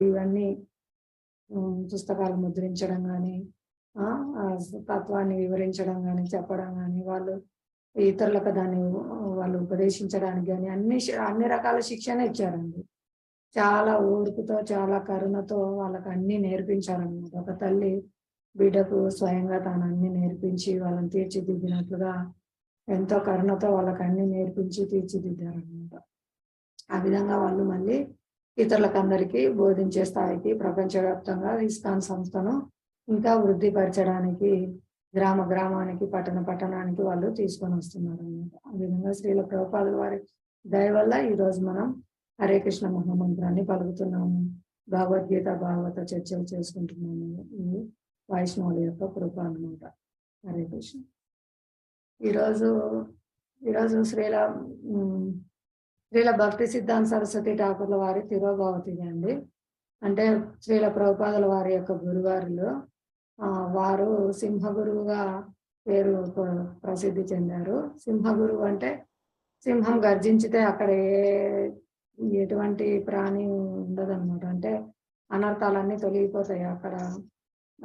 ఇవన్నీ పుస్తకాలు ముద్రించడం కానీ తత్వాన్ని వివరించడం కానీ చెప్పడం కానీ వాళ్ళు ఇతరులకు దాన్ని వాళ్ళు ఉపదేశించడానికి కానీ అన్ని అన్ని రకాల శిక్షణ ఇచ్చారండి. చాలా ఓర్పుతో చాలా కరుణతో వాళ్ళకి అన్ని నేర్పించారన్నమాట. ఒక తల్లి బిడ్డకు స్వయంగా తాను అన్ని నేర్పించి వాళ్ళని తీర్చిదిద్దినట్లుగా ఎంతో కరుణతో వాళ్ళకి అన్ని నేర్పించి తీర్చిదిద్దారనమాట ఆ విధంగా వాళ్ళు మళ్ళీ ఇతరులకందరికీ బోధించే స్థాయికి ప్రపంచవ్యాప్తంగా ఇస్కాన్ సంస్థను ఇంకా వృద్ధిపరచడానికి గ్రామ గ్రామానికి పట్టణ పట్టణానికి వాళ్ళు తీసుకొని వస్తున్నారు అనమాట ఆ విధంగా శ్రీల ప్రభుపాదుల వారి దయ వల్ల ఈ రోజు మనం హరే కృష్ణ మహామంత్రాన్ని పలుకుతున్నాము. భగవద్గీత భాగవత చర్చలు చేసుకుంటున్నాము. ఇది వైష్ణవుల యొక్క కృప అనమాట హరే కృష్ణ. ఈరోజు ఈరోజు శ్రీల శ్రీల భక్తి సిద్ధాంత సరస్వతి ఠాకూర్ల వారి తిరోభావతిది అండి. అంటే శ్రీల ప్రభుపాదుల వారి యొక్క గురువారిలో ఆ, వారు సింహ గురువుగా పేరు ప్ర- ప్రసిద్ధి చెందారు. సింహ గురువు అంటే సింహం గర్జించితే అక్కడ ఏ ఎటువంటి ప్రాణి ఉండదన్నమాట. అంటే అనర్థాలన్నీ తొలగిపోతాయి అక్కడ.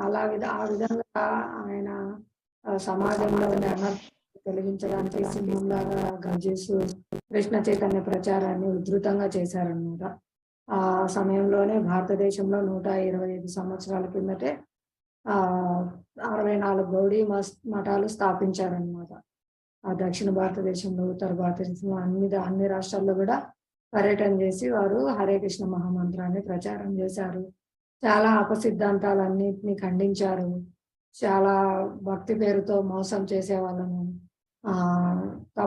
అలా విధ ఆ విధంగా ఆయన సమాజంలో ఉండే అనర్థ తొలగించడానికి సింహంలాగా గర్జిస్తూ కృష్ణ చైతన్య ప్రచారాన్ని ఉధృతంగా చేశారన్నమాట. ఆ సమయంలోనే భారతదేశంలో నూట ఇరవై ఐదు సంవత్సరాల కిందటే ఆ అరవై నాలుగు గౌడీ మస్ మఠాలు స్థాపించారనమాట ఆ దక్షిణ భారతదేశంలో ఉత్తర భారతదేశంలో అన్ని అన్ని రాష్ట్రాల్లో కూడా పర్యటన చేసి వారు హరే కృష్ణ మహామంత్రాన్ని ప్రచారం చేశారు. చాలా అపసిద్ధాంతాలన్నింటినీ ఖండించారు. చాలా భక్తి పేరుతో మోసం చేసే వాళ్ళను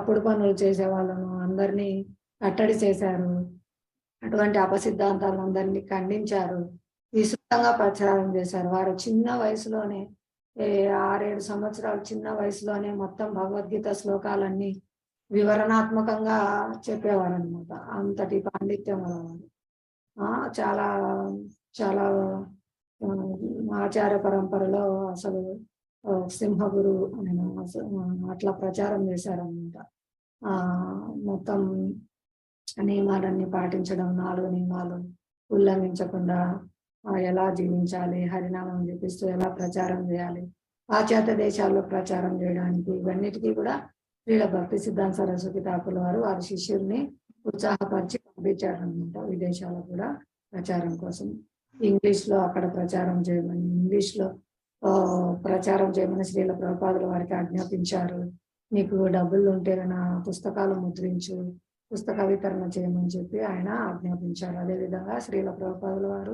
తప్పుడు పనులు చేసే వాళ్ళను అందరినీ కట్టడి చేశారు. అటువంటి అపసిద్ధాంతాలను అందరినీ ఖండించారు. విస్తృతంగా ప్రచారం చేశారు. వారు చిన్న వయసులోనే ఆరేడు సంవత్సరాలు చిన్న వయసులోనే మొత్తం భగవద్గీత శ్లోకాలన్నీ వివరణాత్మకంగా చెప్పేవారు అనమాట అంతటి పాండిత్యం వాళ్ళు ఆ చాలా చాలా ఆచార పరంపరలో అసలు సింహగురు సింహ గురువు ఆయన అట్లా ప్రచారం చేశారనమాట ఆ మొత్తం నియమాలన్నీ పాటించడం నాలుగు నియమాలు ఉల్లంఘించకుండా ఎలా జీవించాలి హరినామం చూపిస్తూ ఎలా ప్రచారం చేయాలి పాశ్చాత్య దేశాల్లో ప్రచారం చేయడానికి ఇవన్నిటికీ కూడా శ్రీల భక్తి సిద్ధాంత సరస్వతి ఠాకూర్ వారు వారి శిష్యుల్ని ఉత్సాహపరిచి పంపించారనమాట విదేశాలకు కూడా ప్రచారం కోసం. ఇంగ్లీష్లో అక్కడ ప్రచారం చేయమని ఇంగ్లీష్లో ప్రచారం చేయమని శ్రీల ప్రభుపాదులు వారికి ఆజ్ఞాపించారు. నీకు డబ్బులు ఉంటే నా పుస్తకాలు ముద్రించు పుస్తక వితరణ చేయమని చెప్పి ఆయన ఆజ్ఞాపించారు. అదేవిధంగా శ్రీల ప్రభుపాదుల వారు